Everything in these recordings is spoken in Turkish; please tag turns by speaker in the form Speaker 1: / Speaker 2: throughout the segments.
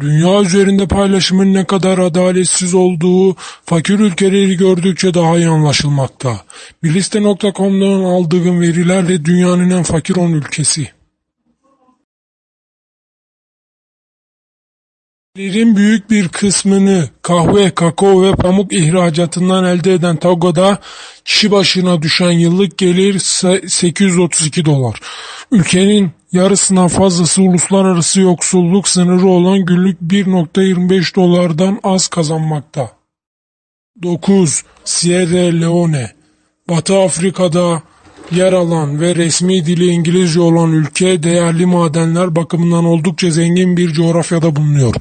Speaker 1: Dünya üzerinde paylaşımın ne kadar adaletsiz olduğu fakir ülkeleri gördükçe daha iyi anlaşılmakta. Biliste.com'dan aldığım verilerle dünyanın en fakir 10 ülkesi. Gelir'in büyük bir kısmını kahve, kakao ve pamuk ihracatından elde eden Togo'da kişi başına düşen yıllık gelir se- 832 dolar. Ülkenin yarısından fazlası uluslararası yoksulluk sınırı olan günlük 1.25 dolardan az kazanmakta. 9. Sierra Leone Batı Afrika'da yer alan ve resmi dili İngilizce olan ülke değerli madenler bakımından oldukça zengin bir coğrafyada bulunuyor.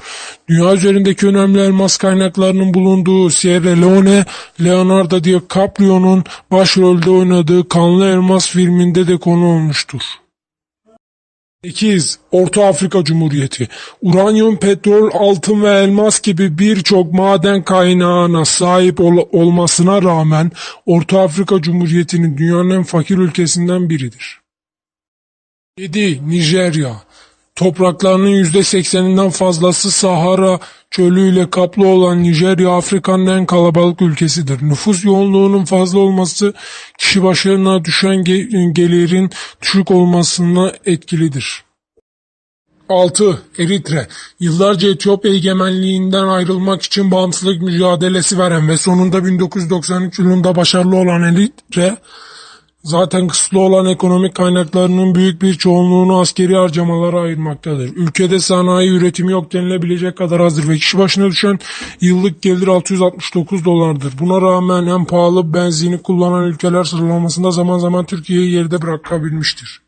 Speaker 1: Dünya üzerindeki önemli elmas kaynaklarının bulunduğu Sierra Leone, Leonardo DiCaprio'nun başrolde oynadığı Kanlı Elmas filminde de konu olmuştur. 8. Orta Afrika Cumhuriyeti. Uranyum, petrol, altın ve elmas gibi birçok maden kaynağına sahip ol- olmasına rağmen Orta Afrika Cumhuriyeti'nin dünyanın en fakir ülkesinden biridir. 7. Nijerya. Topraklarının %80'inden fazlası Sahara çölüyle kaplı olan Nijerya Afrika'nın en kalabalık ülkesidir. Nüfus yoğunluğunun fazla olması kişi başına düşen ge- gelirin düşük olmasına etkilidir. 6. Eritre Yıllarca Etiyopya egemenliğinden ayrılmak için bağımsızlık mücadelesi veren ve sonunda 1993 yılında başarılı olan Eritre, zaten kısıtlı olan ekonomik kaynaklarının büyük bir çoğunluğunu askeri harcamalara ayırmaktadır. Ülkede sanayi üretimi yok denilebilecek kadar azdır ve kişi başına düşen yıllık gelir 669 dolardır. Buna rağmen en pahalı benzini kullanan ülkeler sıralamasında zaman zaman Türkiye'yi geride bırakabilmiştir.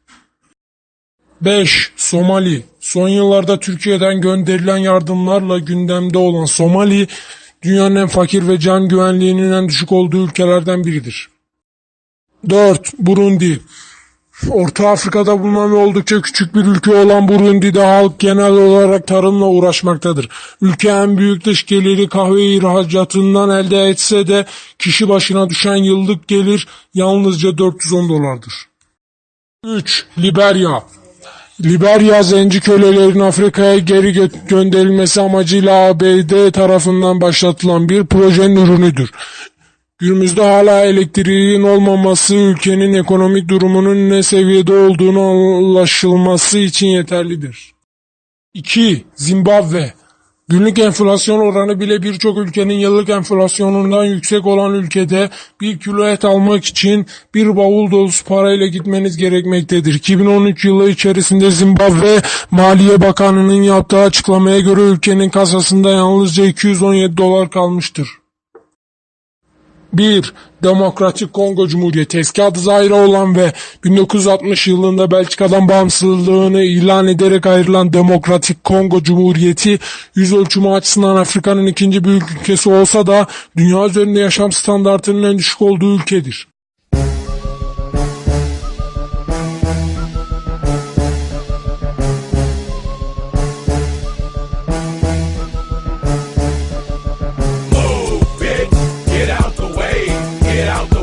Speaker 1: 5. Somali Son yıllarda Türkiye'den gönderilen yardımlarla gündemde olan Somali, dünyanın en fakir ve can güvenliğinin en düşük olduğu ülkelerden biridir. 4. Burundi Orta Afrika'da bulunan ve oldukça küçük bir ülke olan Burundi'de halk genel olarak tarımla uğraşmaktadır. Ülke en büyük dış geliri kahve ihracatından elde etse de kişi başına düşen yıllık gelir yalnızca 410 dolardır. 3. Liberya Liberya zenci kölelerin Afrika'ya geri gö- gönderilmesi amacıyla ABD tarafından başlatılan bir projenin ürünüdür. Günümüzde hala elektriğin olmaması ülkenin ekonomik durumunun ne seviyede olduğunu anlaşılması için yeterlidir. 2. Zimbabwe Günlük enflasyon oranı bile birçok ülkenin yıllık enflasyonundan yüksek olan ülkede bir kilo et almak için bir bavul dolusu parayla gitmeniz gerekmektedir. 2013 yılı içerisinde Zimbabwe Maliye Bakanı'nın yaptığı açıklamaya göre ülkenin kasasında yalnızca 217 dolar kalmıştır. 1. Demokratik Kongo Cumhuriyeti eski adı Zaire olan ve 1960 yılında Belçika'dan bağımsızlığını ilan ederek ayrılan Demokratik Kongo Cumhuriyeti yüz ölçümü açısından Afrika'nın ikinci büyük ülkesi olsa da dünya üzerinde yaşam standartının en düşük olduğu ülkedir. Get out.